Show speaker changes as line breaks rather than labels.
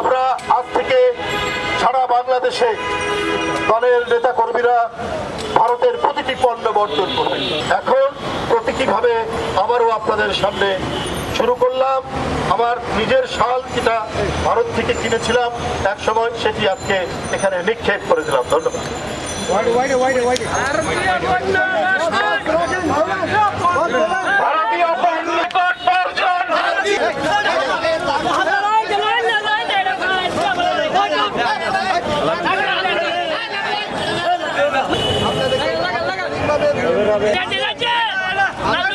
আমরা আজ থেকে সারা বাংলাদেশে দলের নেতা কর্মীরা ভারতের প্রতিটি পণ্য বর্জন করবে এখন প্রতীকীভাবে আবারও আপনাদের সামনে শুরু করলাম। আমার নিজের শাল যেটা ভারত থেকে কিনেছিলাম এক সময় সেটি আজকে এখানে নিক্ষেপ করে দিলাম। ধন্যবাদ। ভারতীয়